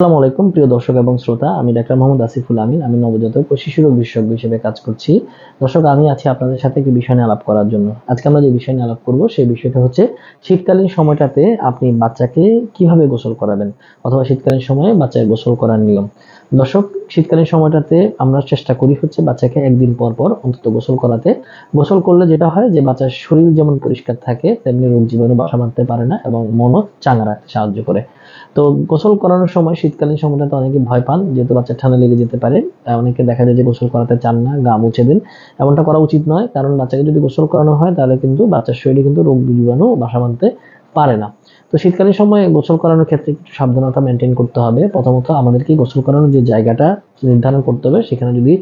আসসালামু আলাইকুম, প্রিয় দর্শক এবং শ্রোতা। আমি ডাক্তার মোহাম্মদ আসিফুল আমিন। আমি নবজাতক ও শিশু রোগ বিশেষজ্ঞ হিসেবে কাজ করছি। দর্শক, আমি আছি আপনাদের সাথে একটি বিষয় নিয়ে আলাপ করার জন্য। আজকে আমরা যে বিষয় নিয়ে আলাপ করব, সেই বিষয়টা হচ্ছে শীতকালীন সময়টাতে আপনি বাচ্চাকে কীভাবে গোসল করাবেন? অথবা শীতকালীন সময়ে বাচ্চাকে গোসল করার নিয়ম। দর্শক, শীতকালীন সময়টাতে আমরা চেষ্টা করি হচ্ছে বাচ্চাকে একদিন পর পর অন্তত গোসল করাতে। গোসল করলে যেটা হয় যে বাচ্চার শরীর যেমন পরিষ্কার থাকে, তেমনি রোগ জীবাণু বাসা বাঁধতে পারে না এবং মনও চাঙ্গা রাখতে সাহায্য করে। তো গোসল করানোর সময় শীতকালীন সময়টাতে অনেকে ভয় পান, যেহেতু বাচ্চা ঠান্ডা লেগে যেতে পারে। অনেকে দেখা যায় যে গোসল করাতে চান না, গা মুছে দিন। এমনটা করা উচিত নয়, কারণ বাচ্চাকে যদি গোসল করানো হয় তাহলে কিন্তু বাচ্চার শরীরে কিন্তু রোগ জীবাণু বাসা বাঁধতে পারে না। তো শীতকালীন সময় গোসল করানোর ক্ষেত্রে একটু সাবধানতা মেনটেন করতে হবে। প্রথমত আমাদেরকে গোসল করানোর যে জায়গাটা নির্ধারণ করতে হবে, সেখানে যদি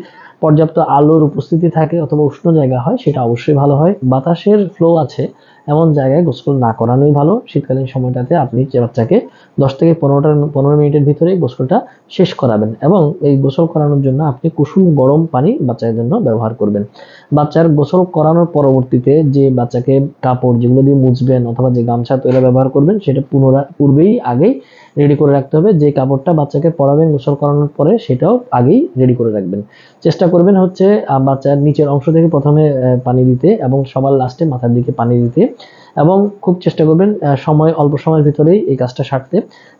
পর্যাপ্ত আলোর উপস্থিতি থাকে অথবা উষ্ণ জায়গা হয়, সেটা অবশ্যই ভালো হয়। বাতাসের ফ্লো আছে, এমন জায়গায় গোসল না করানোই ভালো। শীতকালীন সময়টাতে আপনি যে বাচ্চাকে দশ থেকে পনেরোটা, পনেরো মিনিটের ভিতরে গোসলটা শেষ করাবেন এবং এই গোসল করানোর জন্য আপনি কুসুম গরম পানি বাচ্চার জন্য ব্যবহার করবেন। বাচ্চার গোসল করানোর পরবর্তীতে যে বাচ্চাকে কাপড় যেগুলো দিয়ে মুছবেন অথবা যে গামছা তৈরি ব্যবহার করবেন, সেটা পুনরায়, পূর্বেই আগেই রেডি করে রাখতে হবে। যে কাপড়টা বাচ্চাকে পরাবেন, গোসল করানোর পরে সেটাও আগেই রেডি করে রাখবেন। চেষ্টা করবেন হচ্ছে বাচ্চার নিচের অংশ থেকে প্রথমে পানি দিতে এবং সবার লাস্টে মাথার দিকে পানি দিতে এবং খুব চেষ্টা করবেন সময়, অল্প সময়ের ভিতরেই এই কাজটা সারতে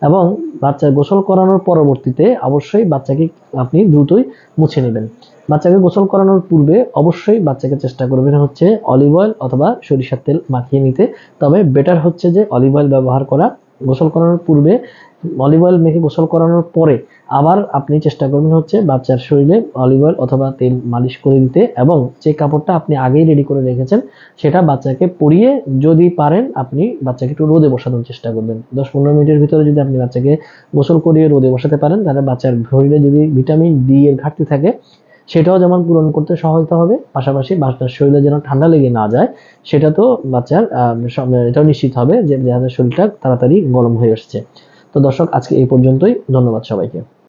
এবং বাচ্চার গোসল করানোর পরবর্তীতে অবশ্যই বাচ্চাকে আপনি দ্রুতই মুছে নেবেন। বাচ্চাকে গোসল করানোর পূর্বে অবশ্যই বাচ্চাকে চেষ্টা করবেন হচ্ছে অলিভ অয়েল অথবা সরিষার তেল মাখিয়ে নিতে। তবে বেটার হচ্ছে যে অলিভ অয়েল ব্যবহার করা গোসল করানোর পূর্বে অলিভ অয়েল মেখে গোসল করানোর পরে আবার আপনি চেষ্টা করবেন হচ্ছে বাচ্চার শরীরে অলিভ অয়েল অথবা তেল মালিশ করে দিতে এবং যে কাপড়টা আপনি আগেই রেডি করে রেখেছেন সেটা বাচ্চাকে পরিয়ে যদি পারেন আপনি বাচ্চাকে একটু রোদে বসানোর চেষ্টা করবেন। দশ পনেরো মিনিটের ভিতরে যদি আপনি বাচ্চাকে গোসল করিয়ে রোদে বসাতে পারেন তাহলে বাচ্চার শরীরে যদি ভিটামিন ডি এর ঘাটতি থাকে সেটাও যেমন পূরণ করতে সহায়তা হবে, পাশাপাশি বাচ্চার শরীরে যেন ঠান্ডা লেগে না যায়, সেটা তো বাচ্চার এটাও নিশ্চিত হবে যে যাদের শরীরটা তাড়াতাড়ি গরম হয়ে আসছে। তো দর্শক, আজকে এই পর্যন্তই, ধন্যবাদ সবাইকে।